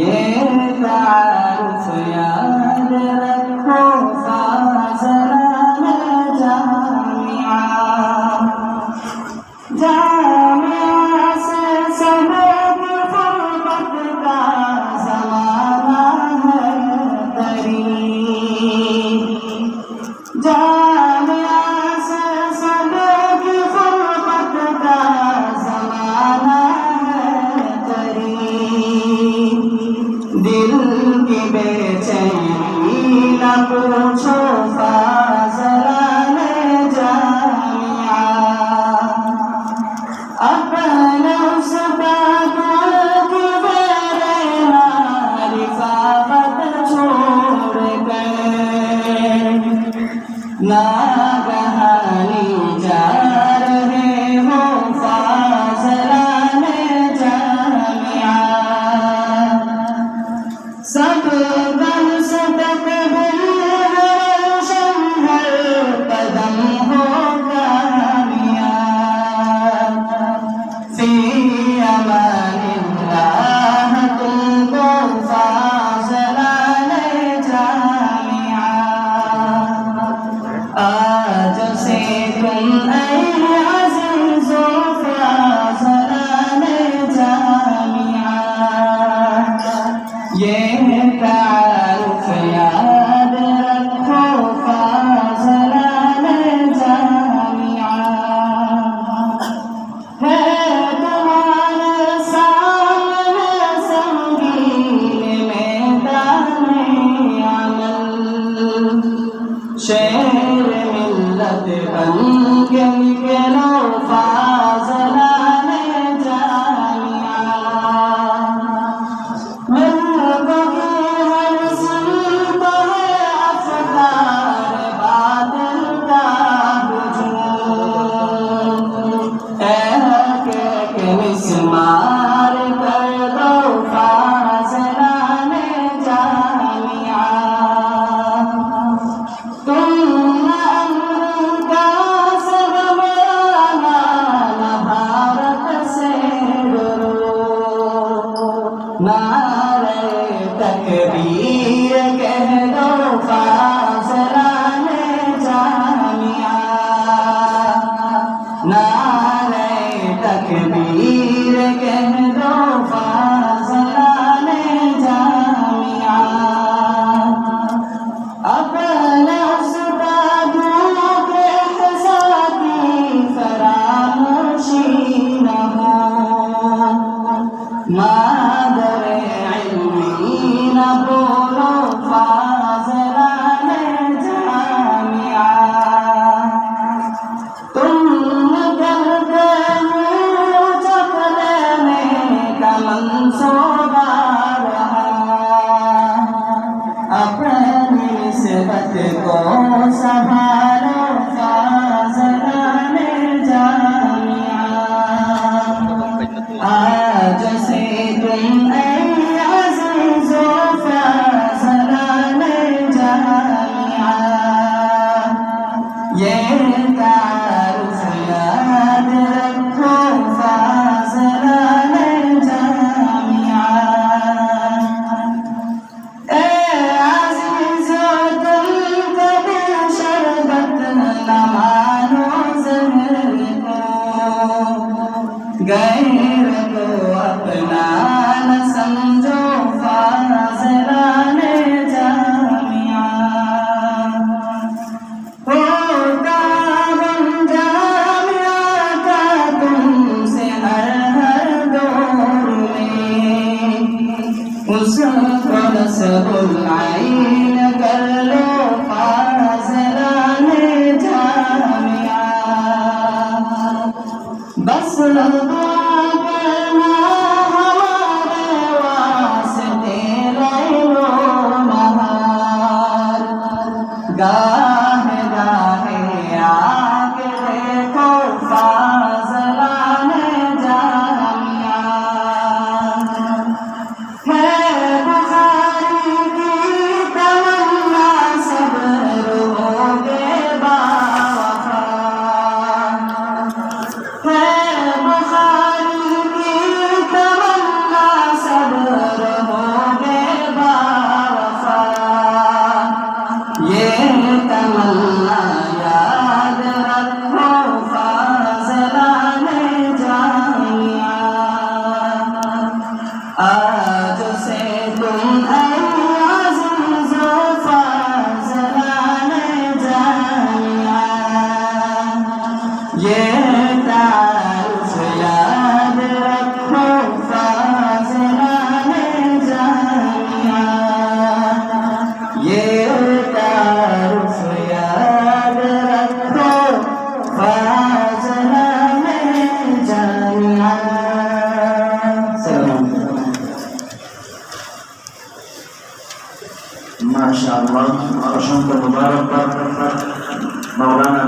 예, 다 웃어야 दिल की बेचैनी न पूरा শের মিল্লতে অঙ্গন গেলো ফাজলানে জানিয়া মিলকো কি হর সুলত হে আফকার বাদল কা বুঝুন এহ কে কে মিসমা अपने निस्बत को संभालो سنفرس العين كاللو فازلان جامعا بس الباب ما هوار واسطي ليل মাশাআল্লাহ অসংখ্য মুবারক মাওলানা